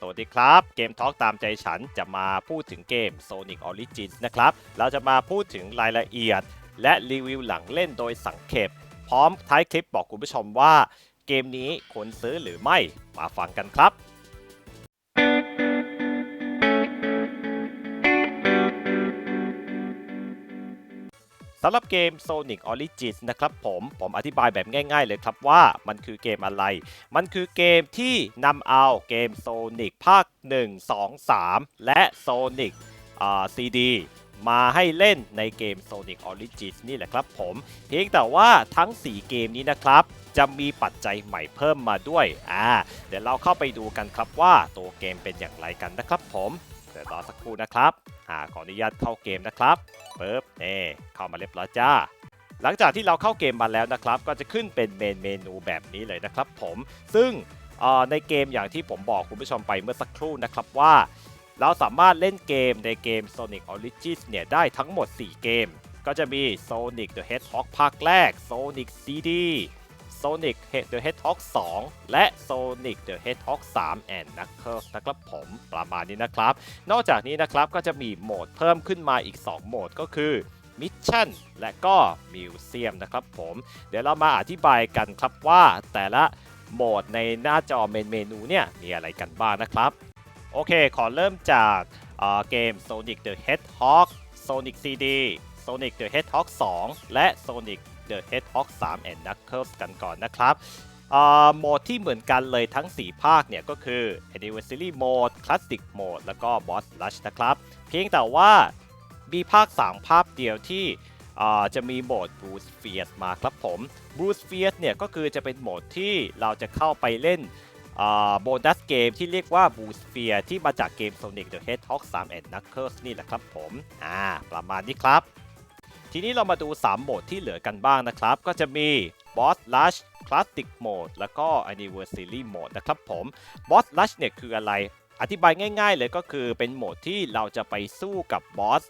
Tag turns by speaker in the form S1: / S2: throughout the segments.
S1: สวัสดีครับเกมทอล์กตามใจฉันจะมาพูดถึงเกม Sonic Origins นะครับ เราจะมาพูดถึงรายละเอียด และรีวิวหลังเล่นโดยสังเขปพร้อมท้ายคลิปบอกคุณผู้ชมว่า เกมนี้ควรซื้อหรือไม่มาฟังกันครับำหรับเกม Sonic Origins นะครับผมผมอธิบายแบบง่าย ๆ เลยครับว่ามันคือเกมอะไร มันคือเกมที่นำเอาเกม Sonic ภาค 1 2 3 และ Sonic CD มาให้เล่นในเกม Sonic Origins นี่แหละครับผม เพียงแต่ว่าทั้ง 4 เกมนี้นะครับ จะมีปัจจัยใหม่เพิ่มมาด้วยอ่าเดี๋ยวเราเข้าไปดูกันครับว่าตัวเกมเป็นอย่างไรกันนะครับผม เดี๋ยวรอสักครู่นะครับอ่าขออนุญาตเข้าเกมนะครับ ปึ๊บเน่เข้ามาเรียบร้อยจ้า หลังจากที่เราเข้าเกมมาแล้วนะครับ ก็จะขึ้นเป็นเมนเมนูแบบนี้เลยนะครับผม ซึ่งในเกมอย่างที่ผมบอกคุณผู้ชมไปเมื่อสักครู่นะครับว่า เราสามารถเล่นเกมในเกม Sonic Origins เนี่ยได้ทั้งหมด 4 เกม ก็จะมี Sonic the Hedgehog ภาคแรก Sonic CD Sonic the Hedgehog 2 และ Sonic the Hedgehog 3 and Knuckles นะครับผมประมาณนี้นะครับ นอกจากนี้นะครับก็จะมีโหมดเพิ่มขึ้นมาอีก 2 โหมดก็คือมิชชั่นและก็มิวเซียมนะครับผม เดี๋ยวเรามาอธิบายกันครับว่าแต่ละโหมดในหน้าจอเมนเมนูเนี่ยมีอะไรกันบ้างนะครับ โอเค ขอเริ่มจากเอ่อเกม Sonic the Hedgehog Sonic CD Sonic the Hedgehog 2 และ Sonic the Hedgehog 3 and Knuckles กันก่อนนะครับโหมดที่เหมือนกันเลยทั้ง 4 ภาคเนี่ยก็คือ Anniversary Mode Classic Mode แล้วก็ Boss Rush นะครับ เพียงแต่ว่ามีภาค 3 ภาพเดียวที่จะมีโหมด Bruce Fierce มาครับผม Bruce Fierce เนี่ยก็คือจะเป็นโหมดที่เราจะเข้าไปเล่นโบนัสเกมที่เรียกว่า Boost Sphere ที่มาจากเกม Sonic the Hedgehog 3 and Knuckles นี่แหละครับผม อ่า ประมาณนี้ครับ ทีนี้เรามาดู 3 โหมดที่เหลือกันบ้างนะครับ ก็จะมี Boss Rush Classic Mode แล้วก็ Anniversary Mode นะครับผม Boss Rush เนี่ยคืออะไร อธิบายง่าย ๆ เลยก็คือเป็นโหมดที่เราจะไปสู้กับบอส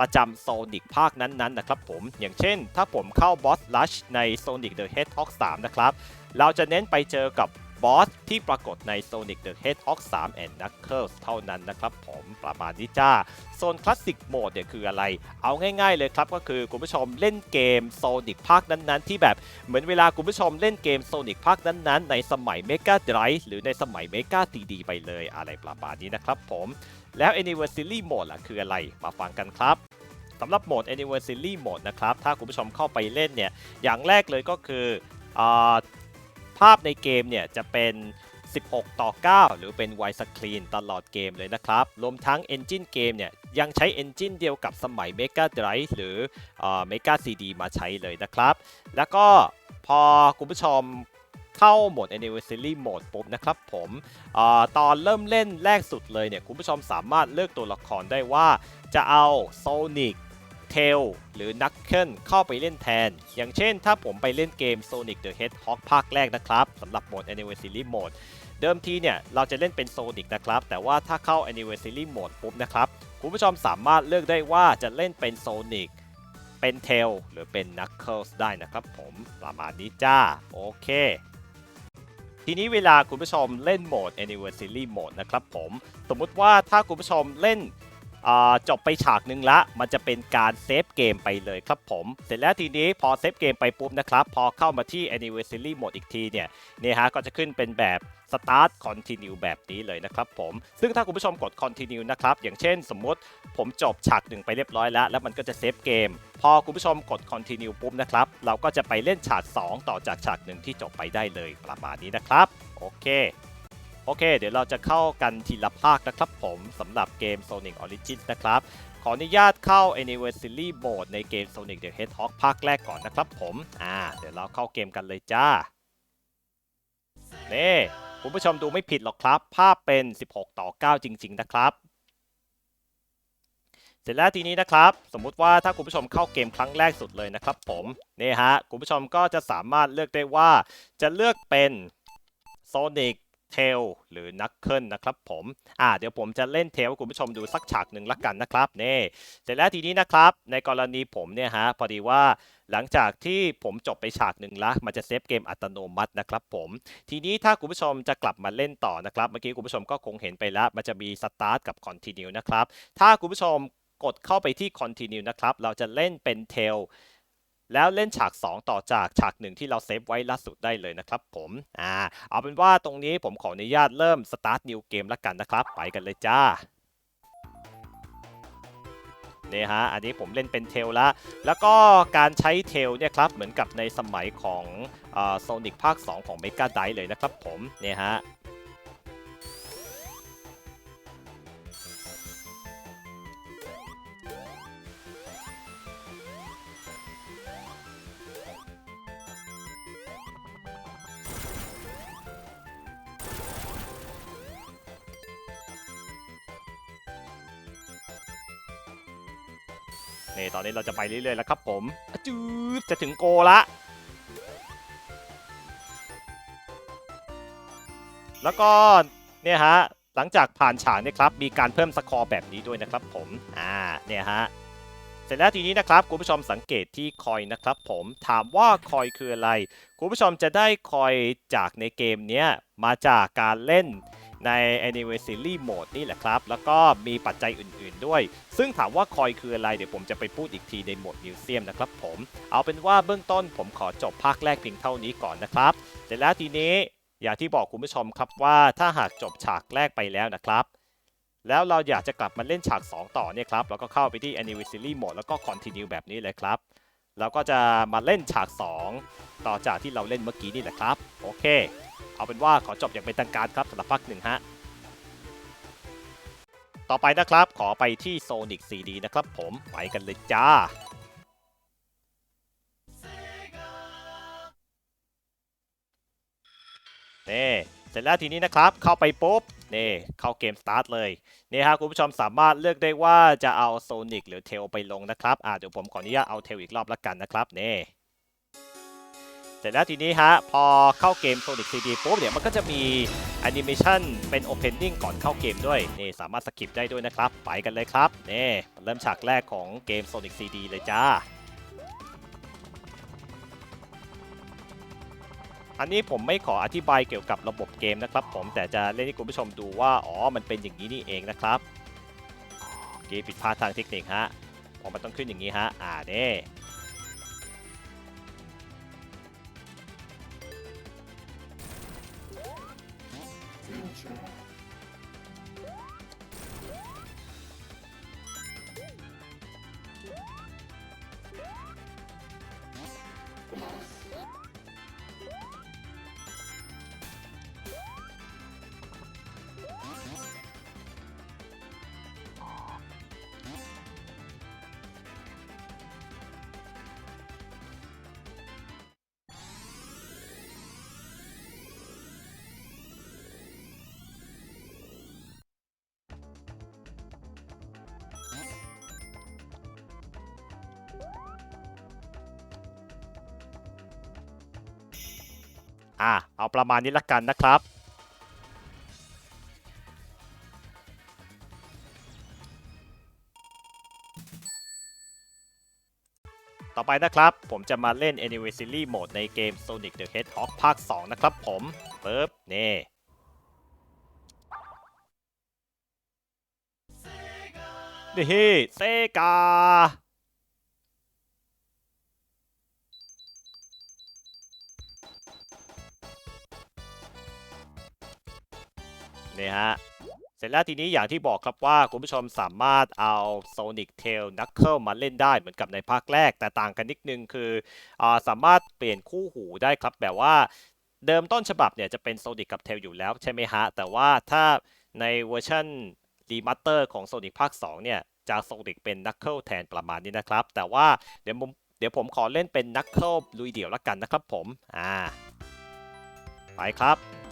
S1: ประจำโซนิกภาคนั้นๆนะครับผม อย่างเช่น ถ้าผมเข้า Boss Rush ใน Sonic the Hedgehog 3นะครับ เราจะเน้นไปเจอกับ บอสที่ปรากฏใน Sonic the Hedgehog 3 and Knuckles เท่านั้นนะครับผมประมาณนี้จ้าโซนคลาสสิกโหมดเนี่ยคืออะไร เอาง่ายๆเลยครับ ก็คือคุณผู้ชมเล่นเกม Sonic ภาคนั้นๆ ที่แบบเหมือนเวลาคุณผู้ชมเล่นเกม Sonic ภาคนั้นๆ ในสมัย Mega Drive หรือในสมัย Mega CD ไปเลยอะไรประมาณนี้นะครับผมแล้ว Anniversary Mode ล่ะคืออะไรมาฟังกันครับสำหรับโหมด Anniversary Mode นะครับ ถ้าคุณผู้ชมเข้าไปเล่นเนี่ย อย่างแรกเลยก็คืออ ภาพในเกมเนี่ยจะเป็น 16 ต่อ 9 หรือเป็น Wide Screen ตลอดเกมเลยนะครับ รวมทั้ง Engine เกมเนี่ยยังใช้ Engine เดียวกับสมัย Mega Drive หรืออ่า Mega CD มาใช้เลยนะครับ แล้วก็พอคุณผู้ชมเข้าโหมด Anniversary Mode ปุ๊บนะครับผมอตอนเริ่มเล่นแรกสุดเลยเนี่ยคุณผู้ชมสามารถเลือกตัวละครได้ว่าจะเอา Sonic เทลหรือนักเคิลเข้าไปเล่นแทน อย่างเช่นถ้าผมไปเล่นเกม Sonic the Hedgehog ภาคแรกนะครับสำหรับโหมด Anniversary Mode เดิมทีเนี่ยเราจะเล่นเป็น Sonic นะครับ แต่ว่าถ้าเข้า Anniversary Mode ปุ๊บนะครับ คุณผู้ชมสามารถเลือกได้ว่าจะเล่นเป็น Sonic เป็น Tail หรือเป็น Knuckles ได้นะครับผมประมาณนี้จ้า โอเค ทีนี้เวลาคุณผู้ชมเล่นโหมด Anniversary Mode นะครับผม สมมุติว่าถ้าคุณผู้ชมเล่น จบไปฉากหนึ่งละ มันจะเป็นการเซฟเกมไปเลยครับผม เสร็จแล้วทีนี้พอเซฟเกมไปปุ๊บนะครับ พอเข้ามาที่ Anniversary Mode อีกทีเนี่ยเนี่ยฮะก็จะขึ้นเป็นแบบ Start Continue แบบนี้เลยนะครับผม ซึ่งถ้าคุณผู้ชมกด Continue นะครับ อย่างเช่นสมมติผมจบฉากหนึ่งไปเรียบร้อยแล้ว แล้วมันก็จะเซฟเกม พอคุณผู้ชมกด Continue ปุ๊บนะครับ เราก็จะไปเล่นฉาก 2 ต่อจากฉากหนึ่งที่จบไปได้เลยประมาณนี้นะครับ โอเค โอเค เดี๋ยวเราจะเข้ากันทีละภาคนะครับผมสำหรับเกม Sonic Origins นะครับ ขออนุญาตเข้า Anniversary Mode ในเกม Sonic the Hedgehog ภาคแรกก่อนนะครับผมอ่าเดี๋ยวเราเข้าเกมกันเลยจ้านี่คุณผู้ชมดูไม่ผิดหรอกครับ ภาพเป็น 16 ต่อ 9 จริง ๆ นะครับ เสร็จแล้วทีนี้นะครับ สมมุติว่าถ้าคุณผู้ชมเข้าเกมครั้งแรกสุดเลยนะครับผมนี่ฮะคุณผู้ชมก็จะสามารถเลือกได้ว่าจะเลือกเป็น Sonic เทลหรือนักเคิลนะครับผมอ่าเดี๋ยวผมจะเล่นเทลให้คุณผู้ชมดูสักฉากหนึ่งละกันนะครับนี่เสร็จแล้วทีนี้นะครับ ในกรณีผมเนี่ยฮะพอดีว่าหลังจากที่ผมจบไปฉากหนึ่งละมันจะเซฟเกมอัตโนมัตินะครับผมทีนี้ถ้าคุณผู้ชมจะกลับมาเล่นต่อนะครับ เมื่อกี้คุณผู้ชมก็คงเห็นไปแล้ว มันจะมี Start กับ Continue นะครับถ้าคุณผู้ชมกดเข้าไปที่ Continue นะครับ เราจะเล่นเป็น Tail แล้วเล่นฉาก 2 ต่อจากฉากหนึ่งที่เราเซฟไว้ล่าสุดได้เลยนะครับผมอ่าเอาเป็นว่าตรงนี้ผมขออนุญาตเริ่ม Start New Game ละกันนะครับ ไปกันเลยจ้านี่ฮะ อันนี้ผมเล่นเป็นเทลละ แล้วก็การใช้เทลเนี่ยครับ เหมือนกับในสมัยของโซนิกภาค 2 ของ Mega d i เลยนะครับผม เนี่ยฮะ ตอนนี้เราจะไปเรื่อยๆแล้วครับผมอะจืดจะถึงโกละ แล้วก็เนี่ยฮะหลังจากผ่านฉากเนี่ยครับมีการเพิ่มสกอร์แบบนี้ด้วยนะครับผมอ่าเนี่ยฮะเสร็จแล้วทีนี้นะครับคุณผู้ชมสังเกตที่คอยนะครับผมถามว่าคอยคืออะไร คุณผู้ชมจะได้คอยจากในเกมเนี้ยมาจากการเล่น ใน Anniversary Mode นี่แหละครับ แล้วก็มีปัจจัยอื่นๆด้วย ซึ่งถามว่าคอยคืออะไร เดี๋ยวผมจะไปพูดอีกทีในโหมดมิวเซียมนะครับผม เอาเป็นว่าเบื้องต้นผมขอจบภาคแรกเพียงเท่านี้ก่อนนะครับ เสร็จแล้วทีนี้อย่างที่บอกคุณผู้ชมครับว่าถ้าหากจบฉากแรกไปแล้วนะครับแล้วเราอยากจะกลับมาเล่นฉาก 2 ต่อเนี่ยครับ เราก็เข้าไปที่ Anniversary Mode แล้วก็ Continue แบบนี้เลยครับ เราก็จะมาเล่นฉาก 2 ต่อจากที่เราเล่นเมื่อกี้นี่แหละครับ โอเค เอาเป็นว่าขอจบอย่างเป็นทางการครับสำหรับภาคหนึ่งฮะ ต่อไปนะครับขอไปที่ Sonic CD นะครับผม ไปกันเลยจ้าเน่เสร็จแล้วทีนี้นะครับเข้าไปปุ๊บนี่เข้าเกมสตาร์ทเลยนี่ฮะคุณผู้ชมสามารถเลือกได้ว่าจะเอาโซนิกหรือเทลไปลงนะครับอ่าเดี๋ยวผมขออนุญาตเอาเทลอีกรอบละกันนะครับนี่เสร็จแล้วทีนี้ฮะ พอเข้าเกม Sonic CD ปุ๊บเนี่ยมันก็จะมีแอนิเมชันเป็น Opening ก่อนเข้าเกมด้วย นี่สามารถสกิปได้ด้วยนะครับ ไปกันเลยครับ นี่เริ่มฉากแรกของเกม Sonic CD เลยจ้า อันนี้ผมไม่ขออธิบายเกี่ยวกับระบบเกมนะครับ ผมแต่จะเล่นให้คุณผู้ชมดูว่าอ๋อมันเป็นอย่างนี้นี่เองนะครับเกมผิดพลาดทางเทคนิคฮะพอมันต้องขึ้นอย่างนี้ฮะอ่าเน่ อะเอาประมาณนี้ละกันนะครับ ต่อไปนะครับ ผมจะมาเล่น Anniversary Mode ในเกม Sonic the Hedgehog ภาค 2 นะครับผมปึ๊บนี่นี่เซกา นี่ฮะ เสร็จแล้วทีนี้อย่างที่บอกครับว่าคุณผู้ชมสามารถเอา Sonic Tail Knuckle มาเล่นได้เหมือนกับในภาคแรก แต่ต่างกันนิดนึงคืออสามารถเปลี่ยนคู่หูได้ครับ แบบว่าเดิมต้นฉบับเนี่ยจะเป็น Sonic กับ Tail อยู่แล้วใช่ไหมฮะ แต่ว่าถ้าในเวอร์ชันรีมาสเตอร์ของ Sonic ภาค 2 เนี่ยจะ Sonic เป็น Knuckle แทนประมาณนี้นะครับ แต่ว่าเดี๋ยวผมเดี๋ยวผมขอเล่นเป็น Knuckle ลุยเดี่ยวละกันนะครับผม อ่า ไปครับ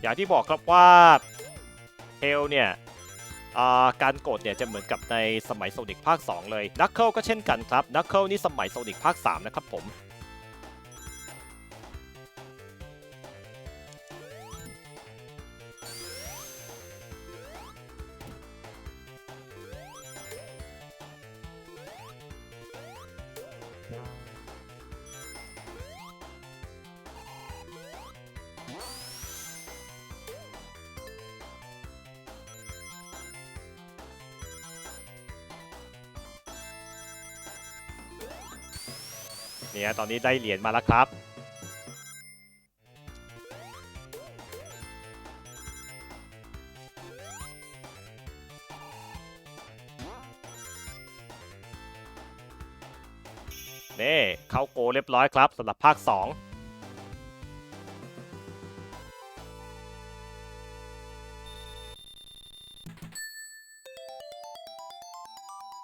S1: อย่างที่บอกครับว่าเทลเนี่ยาการกดเนี่ยจะเหมือนกับในสมัยโซนิกภาค 2 เลยนักเคิลก็เช่นกันครับนักเคิลนี่สมัยโซนิกภาค 3 นะครับผม ตอนนี้ได้เหรียญมาแล้วครับนี่เข้าโกเรียบร้อยครับสำหรับภาค 2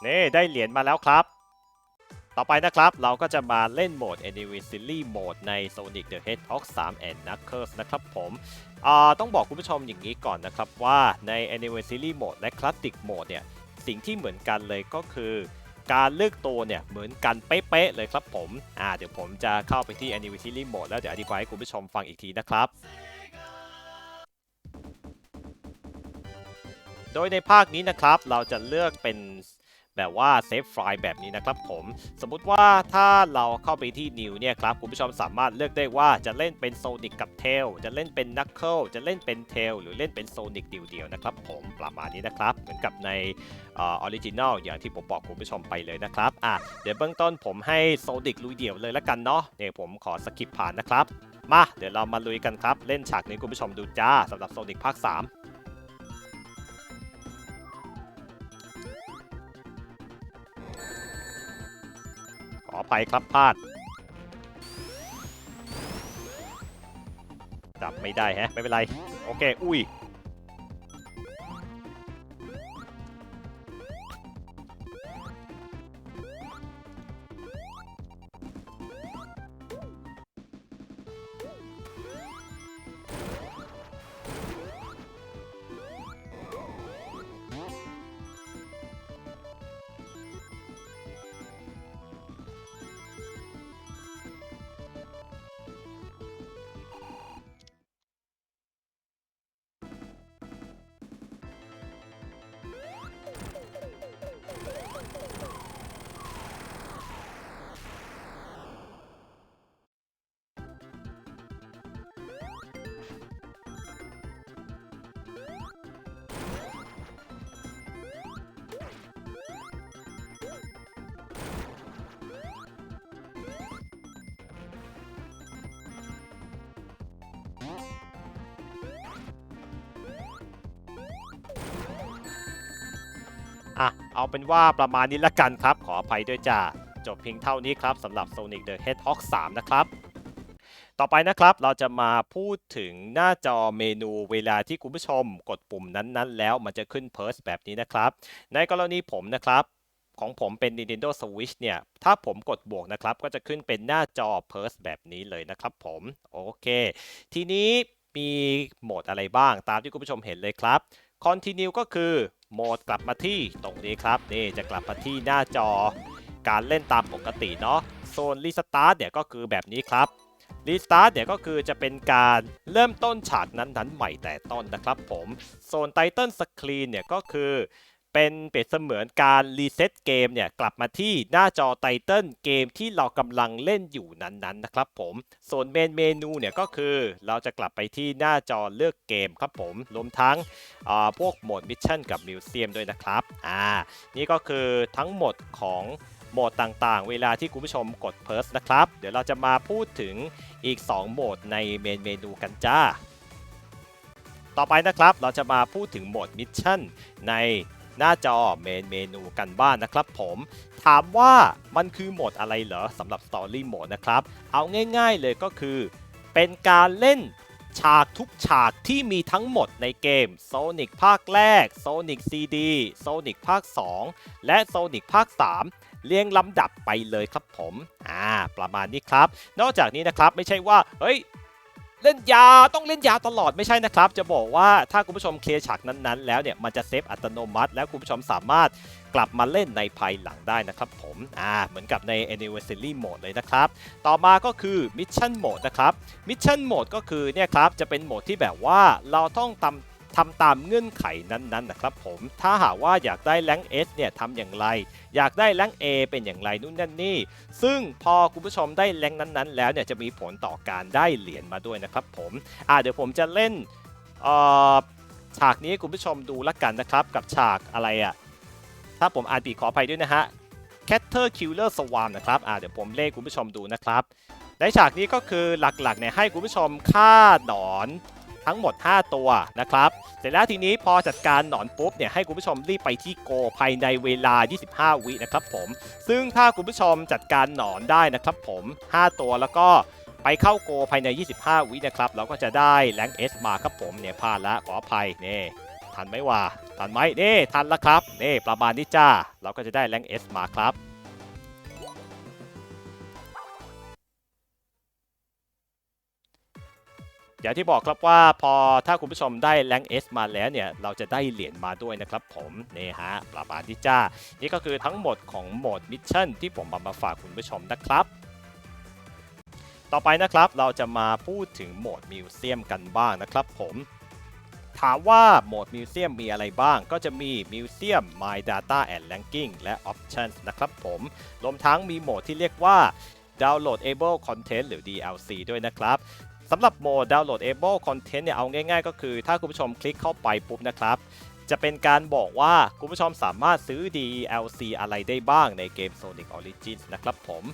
S1: นี่ได้เหรียญมาแล้วครับ ต่อไปนะครับ เราก็จะมาเล่นโหมด Anniversary Mode ใน Sonic the Hedgehog 3 and Knuckles นะครับผมต้องบอกคุณผู้ชมอย่างนี้ก่อนนะครับว่าใน Anniversary Mode และ Classic Mode เนี่ยสิ่งที่เหมือนกันเลยก็คือ การเลือกตัวเนี่ยเหมือนกันเป๊ะๆเลยครับผมอ่าเดี๋ยวผมจะเข้าไปที่ Anniversary Mode แล้วเดี๋ยวอธิบายให้คุณผู้ชมฟังอีกทีนะครับโดยในภาคนี้นะครับ เราจะเลือกเป็น แบบว่าเซฟไฟล์แบบนี้นะครับผม สมมุติว่าถ้าเราเข้าไปที่ New เนี่ยครับคุณผู้ชมสามารถเลือกได้ว่าจะเล่นเป็นโซนิกกับเทลจะเล่นเป็นนักเคิลจะเล่นเป็นเทลหรือเล่นเป็นโซนิกเดียวๆนะครับผมประมาณนี้นะครับ เหมือนกับในออริจินอลอย่างที่ผมบอกคุณผู้ชมไปเลยนะครับอะเดี๋ยวเบื้องต้นผมให้โซนิกลุยเดี่ยวเลยละกันเนาะเนี่ยผมขอสกิปผ่านนะครับมาเดี๋ยวเรามาลุยกันครับ เล่นฉากนี้คุณผู้ชมดูจ้าสำหรับโซนิกภาค 3 ออภัยครับพลาดจับไม่ได้ฮะ ไม่เป็นไร โอเค อุ้ย เอาเป็นว่าประมาณนี้ละกันครับ ขออภัยด้วยจ้าจบเพียงเท่านี้ครับสำหรับ Sonic the Hedgehog 3 นะครับ ต่อไปนะครับเราจะมาพูดถึงหน้าจอเมนูเวลาที่คุณผู้ชมกดปุ่มนั้นๆ แล้วมันจะขึ้นเพิร์สแบบนี้นะครับ ในกรณีผมนะครับของผมเป็น Nintendo Switch เนี่ย ถ้าผมกดบวกนะครับ ก็จะขึ้นเป็นหน้าจอเพิร์สแบบนี้เลยนะครับผม โอเค ทีนี้มีโหมดอะไรบ้างตามที่คุณผู้ชมเห็นเลยครับ Continue ก็คือโหมดกลับมาที่ตรงนี้ครับนี่จะกลับมาที่หน้าจอการเล่นตามปกติเนาะโซนรีสตาร์ทเนี่ยก็คือแบบนี้ครับรีสตาร์ทเนี่ยก็คือจะเป็นการเริ่มต้นฉากนั้นๆ ใหม่แต่ต้นนะครับผมโซนไทเติลสกรีนเนี่ยก็คือ เป็นเปรียบเสมือนการรีเซ็ตเกมเนี่ยกลับมาที่หน้าจอไตเติลเกมที่เรากำลังเล่นอยู่นั้นๆนะครับผมส่วนเมนเมนูเนี่ยก็คือเราจะกลับไปที่หน้าจอเลือกเกมครับผมรวมทั้งอ่าพวกโหมดมิชชั่นกับมิวเซียมด้วยนะครับอ่านี่ก็คือทั้งหมดของโหมดต่างๆ เวลาที่คุณผู้ชมกดเพิร์สนะครับ เดี๋ยวเราจะมาพูดถึงอีก 2 โหมดในเมนเมนูกันจ้า ต่อไปนะครับเราจะมาพูดถึงโหมดมิชชั่นใน หน้าจอเมนเมนูกันบ้านนะครับผมถามว่ามันคือโหมดอะไรเหรอสำหรับ Story Mode นะครับ เอาง่ายๆเลยก็คือ เป็นการเล่นฉากทุกฉากที่มีทั้งหมดในเกม Sonic ภาคแรก Sonic CD Sonic ภาค 2 และ Sonic ภาค 3 เรียงลำดับไปเลยครับผม อ่า ประมาณนี้ครับ นอกจากนี้นะครับ ไม่ใช่ว่า เฮ้ย เล่นยาต้องเล่นยาตลอดไม่ใช่นะครับ จะบอกว่าถ้าคุณผู้ชมเคลียร์ฉากนั้นๆ แล้วเนี่ยมันจะเซฟอัตโนมัติ แล้วคุณผู้ชมสามารถกลับมาเล่นในภายหลังได้นะครับผมอ่าเหมือนกับใน Anniversary Mode เลยนะครับ ต่อมาก็คือ Mission Mode นะครับ mission mode ก็คือเนี่ยครับจะเป็นโหมดที่แบบว่าเราต้องทำ ทำตามเงื่อนไขนั้นๆนะครับผมถ้าหากว่าอยากได้แรงค์ S เนี่ยทำอย่างไร อยากได้แรงค์ A เป็นอย่างไรนู่นนั่นนี่ ซึ่งพอคุณผู้ชมได้แรงนั้นๆ แล้วเนี่ยจะมีผลต่อการได้เหรียญมาด้วยนะครับผมอ่าเดี๋ยวผมจะเล่นฉากนี้คุณผู้ชมดูละกันนะครับ กับฉากอะไรอะ่ะถ้าผมอ่านผิดขออภัยด้วยนะฮะ Catter Killer Swarm นะครับอ่าเดี๋ยวผมเลขคุณผู้ชมดูนะครับ ในฉากนี้ก็คือหลักๆเนี่ยให้คุณผู้ชมฆ่าหนอน ทั้งหมด 5 ตัวนะครับ เสร็จแล้วทีนี้พอจัดการหนอนปุ๊บเนี่ยให้คุณผู้ชมรีบไปที่โกภายในเวลา 25 วินะครับผม ซึ่งถ้าคุณผู้ชมจัดการหนอนได้นะครับผม 5 ตัวแล้วก็ไปเข้าโกภายใน 25 วินะครับ เราก็จะได้แรงเอสมาครับผมเนี่ยพลาดละขออภัยเนี่ทันไหมวะทันไหมนี่ทันแล้วครับนี่ประมาณนี้จ้า เราก็จะได้แรงเอสมาครับ อย่างที่บอกครับว่าพอถ้าคุณผู้ชมได้แรงเอสมาแล้วเนี่ย เราจะได้เหรียญมาด้วยนะครับผมนี่ฮะประมาณที่จ้า นี่ก็คือทั้งหมดของโหมดมิชชั่นที่ผมเอามาฝากคุณผู้ชมนะครับต่อไปนะครับเราจะมาพูดถึงโหมดมิวเซียมกันบ้างนะครับผม ถามว่าโหมดมิวเซียมมีอะไรบ้าง ก็จะมีมิวเซียม My Data and Ranking และ Options นะครับผมรวมทั้งมีโหมดที่เรียกว่า Downloadable Content หรือ DLC ด้วยนะครับ สำหรับโหมด Downloadable Content เนี่ยเอาง่ายๆ ก็คือถ้าคุณผู้ชมคลิกเข้าไปปุ๊บนะครับ จะเป็นการบอกว่าคุณผู้ชมสามารถซื้อ DLC อะไรได้บ้างในเกม Sonic Origins นะครับผม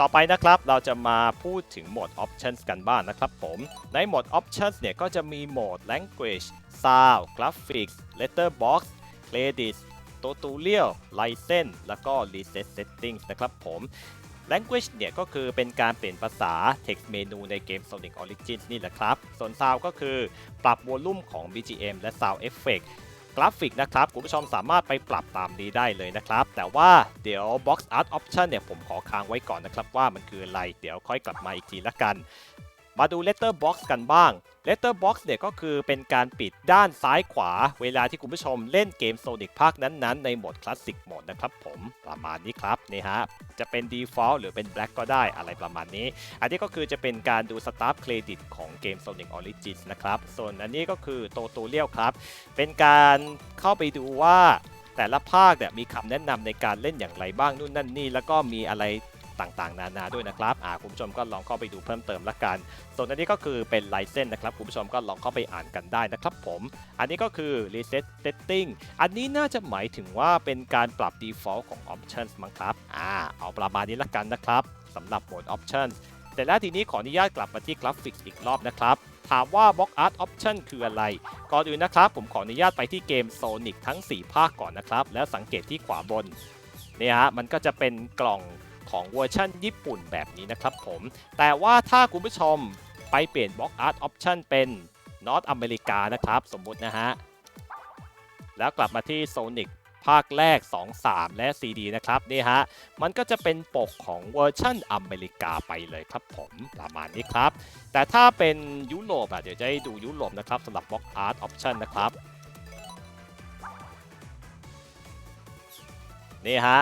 S1: ต่อไปนะครับเราจะมาพูดถึงโหมด Options กันบ้างนะครับผม ในโหมด Options เนี่ยก็จะมีโหมด Language Sound Graphics Letterbox Credits Tutorial License แล้วก็ Reset Settings นะครับผม Language เนี่ยก็คือเป็นการเปลี่ยนภาษา Text Menu ในเกม Sonic Origins นี่แหละครับ ส่วน Sound ก็คือปรับวอลลุ่มของ BGM และ Sound Effect กราฟิกนะครับ คุณผู้ชมสามารถไปปรับตามนี้ได้เลยนะครับ แต่ว่าเดี๋ยว Box Art Option เนี่ยผมขอค้างไว้ก่อนนะครับว่ามันคืออะไร เดี๋ยวค่อยกลับมาอีกทีละกัน มาดู Letterbox กันบ้าง Letterbox เนี่ยก็คือเป็นการปิดด้านซ้ายขวา เวลาที่คุณผู้ชมเล่นเกม Sonic ภาคนั้นๆ ในโหมดคลาสสิกโหมดนะครับผมประมาณนี้ครับนี่ฮะจะเป็น Default หรือเป็น Black ก็ได้อะไรประมาณนี้ อันนี้ก็คือจะเป็นการดู Start Credit ของเกม Sonic Origins นะครับ ส่วนอันนี้ก็คือ Tutorial ครับ เป็นการเข้าไปดูว่าแต่ละภาคเนี่ยมีคำแนะนำในการเล่นอย่างไรบ้างนู่นนั่นนี่ แล้วก็มีอะไร ต่างๆ นานาด้วยนะครับอ่าคุณผู้ชมก็ลองเข้าไปดูเพิ่มเติมละกัน ส่วนอันนี้ก็คือเป็นไลเซนนะครับคุณผู้ชมก็ลองเข้าไปอ่านกันได้นะครับผม อันนี้ก็คือ reset setting อันนี้น่าจะหมายถึงว่าเป็นการปรับ default ของ options มั้งครับอ่าเอาประมาณนี้ละกันนะครับสำหรับโหมด options แต่แล้วทีนี้ขออนุญาตกลับมาที่กราฟิกอีกรอบนะครับถามว่า Box Art Option คืออะไร ก่อนอื่นนะครับ ผมขออนุญาตไปที่เกม Sonic ทั้ง 4 ภาคก่อนนะครับ แล้วสังเกตที่ขวาบนเนี่ยฮะมันก็จะเป็นกล่อง ของเวอร์ชันญี่ปุ่นแบบนี้นะครับผม แต่ว่าถ้าคุณผู้ชมไปเปลี่ยน Box Art Option เป็น North America นะครับ สมมุตินะฮะ แล้วกลับมาที่ Sonic ภาคแรก 2 3 และ CD นะครับ นี่ฮะ มันก็จะเป็นปกของเวอร์ชันอเมริกาไปเลยครับผมประมาณนี้ครับ แต่ถ้าเป็นยุโรปอะเดี๋ยวจะให้ดูยุโรปนะครับสำหรับ Box Art Option นะครับ นี่ฮะ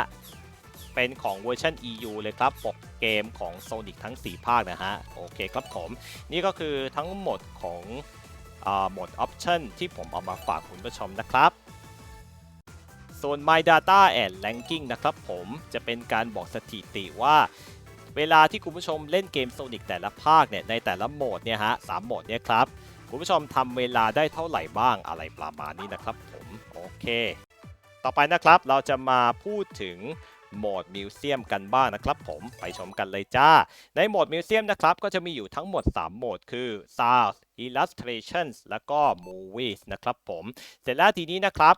S1: เป็นของเวอร์ชัน EU เลยครับปกเกมของ Sonic ทั้ง 4 ภาคนะฮะ โอเคครับผม นี่ก็คือทั้งหมดของโหมด Option ที่ผมเอามาฝากคุณผู้ชมนะครับส่วน My Data and Ranking นะครับผมจะเป็นการบอกสถิติว่า เวลาที่คุณผู้ชมเล่นเกม Sonic แต่ละภาคเนี่ยในแต่ละโหมดเนี่ยฮะสามโหมดเนี่ยครับ คุณผู้ชมทำเวลาได้เท่าไหร่บ้างอะไรประมาณนี้นะครับผม โอเค ต่อไปนะครับเราจะมาพูดถึง โหมดมิวเซียมกันบ้างนะครับผมไปชมกันเลยจ้า ในโหมดมิวเซียมนะครับ ก็จะมีอยู่ทั้งหมด 3 โหมดคือ Sound Illustrations แล้วก็ Movies นะครับผม เสร็จแล้วทีนี้นะครับ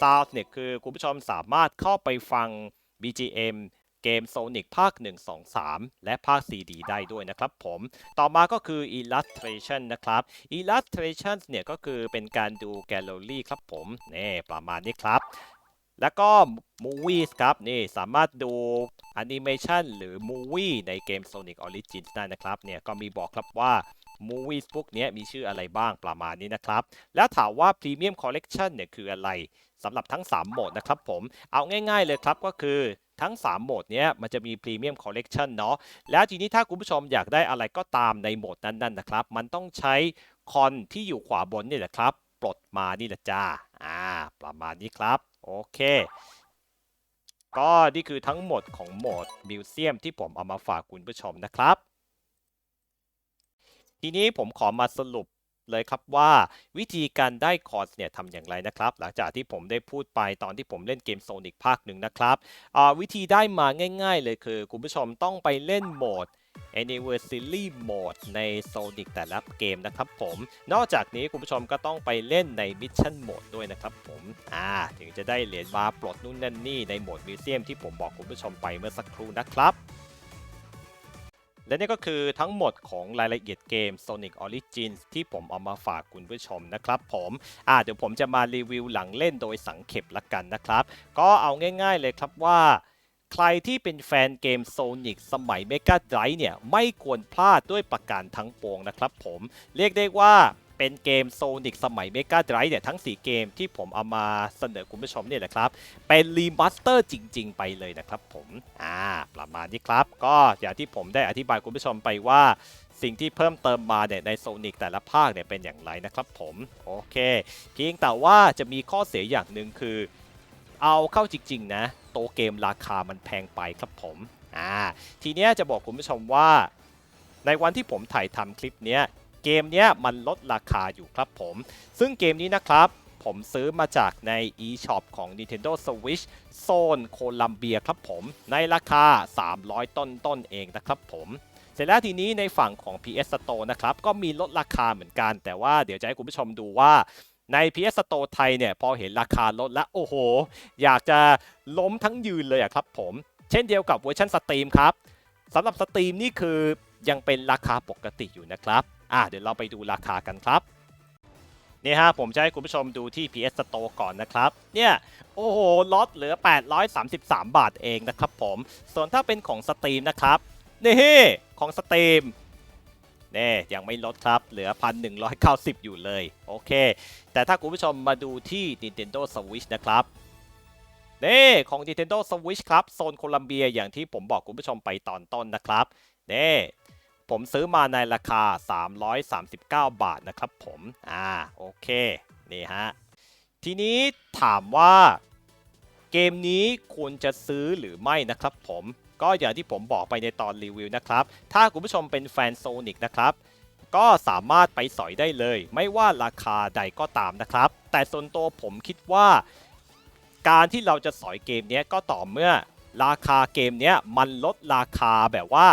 S1: Sound เนี่ยคือคุณผู้ชมสามารถเข้าไปฟัง BGM เกม Sonic ภาค 1 2 3 และภาค CD ได้ด้วยนะครับผม ต่อมาก็คือ Illustration นะครับ Illustration เนี่ยก็คือเป็นการดูแกลเลอรี่ครับผมนี่ประมาณนี้ครับ แล้วก็ Movies ครับนี่สามารถดูแอนิเมชันหรือ Movie ในเกม Sonic Origins ได้นะครับเนี่ยก็มีบอกครับว่า Movies พวกนี้มีชื่ออะไรบ้างประมาณนี้นะครับ แล้วถามว่า Premium Collection เนี่ยคืออะไรสำหรับทั้ง 3 โหมดนะครับผม เอาง่ายๆเลยครับก็คือทั้ง 3 โหมดเนี้ยมันจะมี Premium Collection เนาะแล้วทีนี้ถ้าคุณผู้ชมอยากได้อะไรก็ตามในโหมดนั้นๆนะครับ มันต้องใช้คอนที่อยู่ขวาบนนี่แหละครับ ปลดมานี่แหละจ้าอ่าประมาณนี้ครับ โอเค ก็นี่คือทั้งหมดของโหมดมิวเซียมที่ผมเอามาฝากคุณผู้ชมนะครับ ทีนี้ผมขอมาสรุปเลยครับว่าวิธีการได้คอร์สเนี่ยทำอย่างไรนะครับ หลังจากที่ผมได้พูดไปตอนที่ผมเล่นเกมโซนิกภาคหนึ่งนะครับอ่าวิธีได้มาง่าย ๆ เลยคือ คุณผู้ชมต้องไปเล่นโหมด Anniversary Mode ใน Sonic แต่ละเกมนะครับผม นอกจากนี้คุณผู้ชมก็ต้องไปเล่นใน Mission Mode ด้วยนะครับผมอ่าถึงจะได้เหรียญมาปลดนู่นนั่นนี่ในโหมดมิวเซียมที่ผมบอกคุณผู้ชมไปเมื่อสักครู่นะครับและนี่ก็คือทั้งหมดของรายละเอียดเกม Sonic Origins ที่ผมเอามาฝากคุณผู้ชมนะครับผมอ่าเดี๋ยวผมจะมารีวิวหลังเล่นโดยสังเขปละกันนะครับ ก็เอาง่าย ๆเลยครับว่า ใครที่เป็นแฟนเกม Sonic สมัย Mega Drive เนี่ย ไม่ควรพลาดด้วยประการทั้งปวงนะครับผม เรียกได้ว่าเป็นเกม Sonic สมัย Mega Drive เนี่ยทั้ง 4 เกมที่ผมเอามาเสนอคุณผู้ชมเนี่ยแหละครับ เป็นรีมาสเตอร์จริง ๆ ไปเลยนะครับผมอ่าประมาณนี้ครับ ก็อย่างที่ผมได้อธิบายคุณผู้ชมไปว่าสิ่งที่เพิ่มเติมมาเนี่ยในโซนิกแต่ละภาคเนี่ยเป็นอย่างไรนะครับผม โอเคเพียงแต่ว่าจะมีข้อเสียอย่างหนึ่งคือ เอาเข้าจริง ๆ นะ โตเกมราคามันแพงไปครับผมอ่าทีเนี้ยจะบอกคุณผู้ชมว่า ในวันที่ผมถ่ายทำคลิปเนี้ยเกมเนี้ยมันลดราคาอยู่ครับผม ซึ่งเกมนี้นะครับผมซื้อมาจากใน eShop ของ Nintendo Switch โซนโคลัมเบียครับผม ในราคา 300 ต้นต้นเองนะครับผมเสร็จแล้วทีนี้ในฝั่งของ PS Store นะครับ ก็มีลดราคาเหมือนกัน แต่ว่าเดี๋ยวจะให้คุณผู้ชมดูว่า ใน PS Store ไทยเนี่ยพอเห็นราคาลดแล้วโอ้โห อยากจะล้มทั้งยืนเลยครับผม เช่นเดียวกับเวอร์ชันสตรีมครับสำหรับสตรีมนี่คือยังเป็นราคาปกติอยู่นะครับอะเดี๋ยวเราไปดูราคากันครับนี่ฮะผมจะให้คุณผู้ชมดูที่ PS Store ก่อนนะครับ เนี่ย โอ้โห ลดเหลือ 833 บาทเองนะครับผม ส่วนถ้าเป็นของสตรีมนะครับ นี่ของสตรีม เน่ยังไม่ลดครับ เหลือ 1,190 อยู่เลย โอเค แต่ถ้าคุณผู้ชมมาดูที่ Nintendo Switch นะครับเน่ของ Nintendo Switch ครับ โซนโคลัมเบียอย่างที่ผมบอกคุณผู้ชมไปตอนต้นนะครับเน่ผมซื้อมาในราคา 339 บาทนะครับผม อ่า โอเค นี่ฮะ ทีนี้ถามว่าเกมนี้ควรจะซื้อหรือไม่นะครับผม ก็อย่างที่ผมบอกไปในตอนรีวิวนะครับ ถ้าคุณผู้ชมเป็นแฟนโซนิกนะครับ ก็สามารถไปสอยได้เลย ไม่ว่าราคาใดก็ตามนะครับ แต่ส่วนตัวผมคิดว่า การที่เราจะสอยเกมนี้ก็ต่อเมื่อราคาเกมนี้มันลดราคาแบบว่า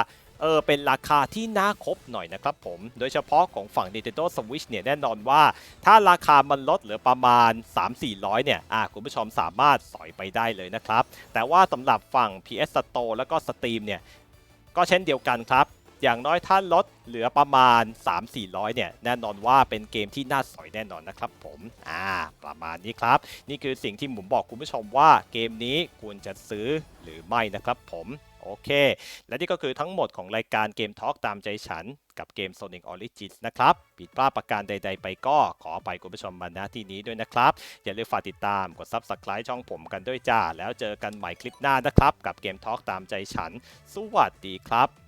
S1: เออเป็นราคาที่น่าคบหน่อยนะครับผม โดยเฉพาะของฝั่ง Nintendo Switch เนี่ยแน่นอนว่า ถ้าราคามันลดเหลือประมาณ 3-400 เนี่ยอะคุณผู้ชมสามารถสอยไปได้เลยนะครับ แต่ว่าสำหรับฝั่ง PS Store แล้วก็ Steam เนี่ยก็เช่นเดียวกันครับอย่างน้อยถ้าลดเหลือประมาณ 3-400 เนี่ย แน่นอนว่าเป็นเกมที่น่าสอยแน่นอนนะครับผม อ่า ประมาณนี้ครับ นี่คือสิ่งที่ผมบอกคุณผู้ชมว่าเกมนี้ควรจะซื้อหรือไม่นะครับผม โอเค และนี่ก็คือทั้งหมดของรายการเกมทอล์กตามใจฉัน กับเกม Sonic Origins นะครับ ผิดพลาดประการใด ๆ ไปก็ขอไปคุณผู้ชมมาณที่นี้ด้วยนะครับ อย่าลืมฝากติดตามกด Subscribe ช่องผมกันด้วยจ้า แล้วเจอกันใหม่คลิปหน้านะครับ กับเกมทอล์กตามใจฉัน สวัสดีครับ